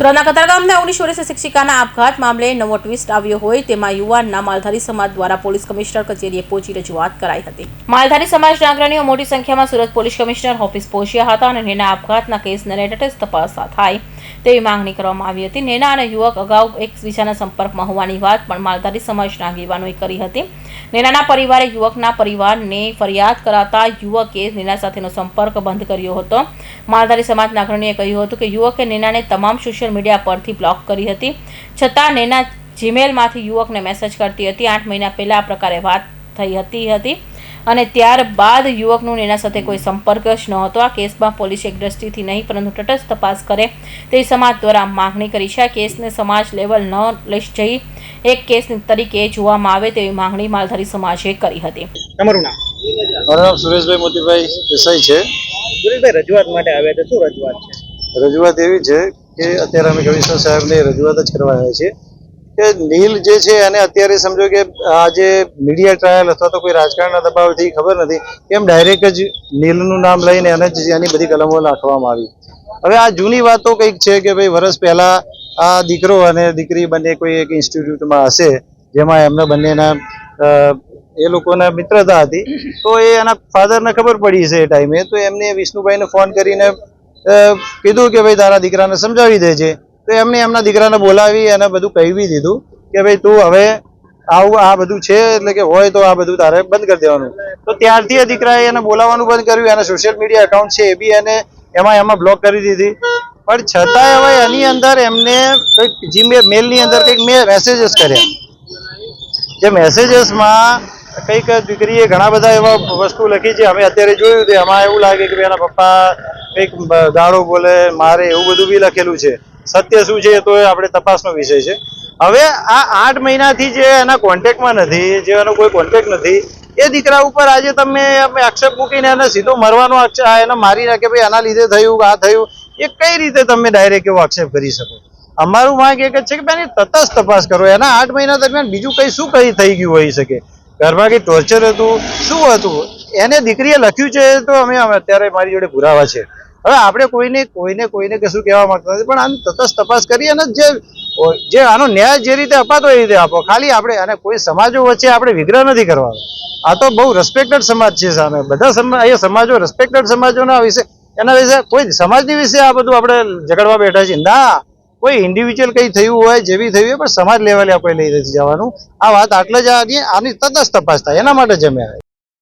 સુરતના કતારગામના ઓગણીસ વર્ષીય શિક્ષિકાના આપઘાત મામલે નવો ટ્વિસ્ટ આવ્યો હોય તેમાં યુવાનના માલધારી સમાજ દ્વારા પોલીસ કમિશનર કચેરીએ પહોંચી રજૂઆત કરાઈ હતી. માલધારી સમાજના અગ્રણીઓ મોટી સંખ્યામાં સુરત પોલીસ કમિશનર ઓફિસ પહોંચ્યા હતા અને નેના આપઘાતના કેસને તટસ્થ તપાસ થાય. તેવી માંગણી કરવામાં આવી હતી. નેના અને યુવક અગાઉ એકબીજાના સંપર્કમાં હોવાની વાત પણ માલધારી સમાજના આગેવાનોએ કરી હતી. નેનાના પરિવારે યુવકના પરિવારને ફરિયાદ કરાતા યુવકે નેના સાથેનો સંપર્ક બંધ કર્યો હતો. માલધારી સમાજના અગ્રણીએ કહ્યું હતું કે યુવકે નેનાને તમામ સોશિયલ મીડિયા પરથી બ્લોક કરી હતી. છતાં નેના જીમેલમાંથી યુવકને મેસેજ કરતી હતી. આઠ મહિના પહેલા આ પ્રકારે વાત થઈ હતી હતી. અને ત્યારબાદ યુવકનું એના સાથે કોઈ સંપર્ક જ નહોતો આ કેસમાં પોલીસ એક દ્રષ્ટિથી નહીં પરંતુ તટસ્થ તપાસ કરે તે સમાજ દ્વારા માગણી કરી છે. આ કેસને સમાજ લેવલ ન લઈ જઈ એક કેસ તરીકે જોવામાં આવે તેવી માંગણી માલધારી સમાજે કરી હતી. તમારું નામ? મારું નામ સુરેશભાઈ મોતીભાઈ દેસાઈ છે. સુરેશભાઈ રજૂઆત માટે આવ્યા હતા શું રજૂઆત છે? રજૂઆત એવી છે કે અત્યારે અમે કમિશનર સાહેબને રજૂઆત જ કરવા આવ્યા છીએ. કે નીલ જે છે એને અત્યારે સમજો કે આ જે મીડિયા ટ્રાયલ અથવા તો કોઈ રાજકારણના દબાવથી ખબર નથી. એમ ડાયરેક્ટ જ નીલનું નામ લઈને અને જ એની બધી કલમો નાખવામાં આવી. હવે આ જૂની વાતો કંઈક છે કે ભાઈ વર્ષ પહેલાં આ દીકરો અને દીકરી બંને કોઈ એક ઇન્સ્ટિટ્યૂટમાં હશે, જેમાં એમના બંનેના એ લોકોના મિત્રતા હતી, તો એ એના ફાધરને ખબર પડી છે એ ટાઈમે તો એમને વિષ્ણુભાઈને ફોન કરીને કીધું કે ભાઈ તારા દીકરાને સમજાવી દેજે. તો એમને એમના દીકરાને બોલાવી અને બધું કહી દીધું કે ભાઈ તું હવે આવું, આ બધું છે, એટલે કે હોય તો આ બધું તારે બંધ કરી દેવાનું. તો ત્યારથી એ દીકરાએ એને બોલાવવાનું બંધ કર્યું, એના સોશિયલ મીડિયા એકાઉન્ટ છે એ બી એને એમાં એમાં બ્લોક કરી દીધી. પણ છતાંય હવે એની અંદર એમને કંઈક જીમે મેલની અંદર કંઈક મેં મેસેજીસ કર્યા. જે મેસેજીસમાં કંઈક દીકરીએ ઘણા બધા એવા વસ્તુ લખી છે અમે અત્યારે જોયું તો. એમાં એવું લાગે કે એના પપ્પા કંઈક ગાળો બોલે, મારે એવું બધું બી લખેલું છે. સત્ય શું છે તો આપણે તપાસનો વિષય છે. હવે આ આઠ મહિનાથી જે એના કોન્ટેક્ટમાં નથી, જે એનો કોઈ કોન્ટેક્ટ નથી, એ દીકરા ઉપર આજે તમે આક્ષેપ મૂકીને એને સીધો મરવાનો આક્ષેપ એને મારી નાખે, ભાઈ, આના લીધે થયું આ થયું, એ કઈ રીતે તમે ડાયરેક્ટ એવો આક્ષેપ કરી શકો? અમારું માંગ એક જ છે કે ભાઈ એની તટસ્થ તપાસ કરો. એના આઠ મહિના દરમિયાન બીજું કઈ શું કઈ થઈ ગયું હોઈ શકે? ઘરમાં કઈ ટોર્ચર હતું, શું હતું? એને દીકરીએ લખ્યું છે તો અમે અત્યારે મારી જોડે પુરાવા છે. હવે આપણે કોઈને કોઈને કોઈને કશું કહેવા માંગતા નથી, પણ આમ તટસ્થ તપાસ કરી અને જે જે આનો ન્યાય જે રીતે અપાતો એ રીતે આપો. ખાલી આપણે અને કોઈ સમાજો વચ્ચે આપણે વિગ્રહ નથી કરવાનો. આ તો બહુ રિસ્પેક્ટેડ સમાજ છે સામે. બધા સમાજ અહીંયા સમાજો રિસ્પેક્ટેડ સમાજોના વિશે એના વિશે કોઈ સમાજની વિશે આ બધું આપણે ઝઘડવા બેઠા છીએ. ના, કોઈ ઇન્ડિવિજ્યુઅલ કંઈ થયું હોય જે બી થયું હોય, પણ સમાજ લેવલે આપણે લઈ નથી જવાનું. આ વાત આટલે જ આની તટસ્થ તપાસ થાય. એના માટે જ અમે આવ્યા.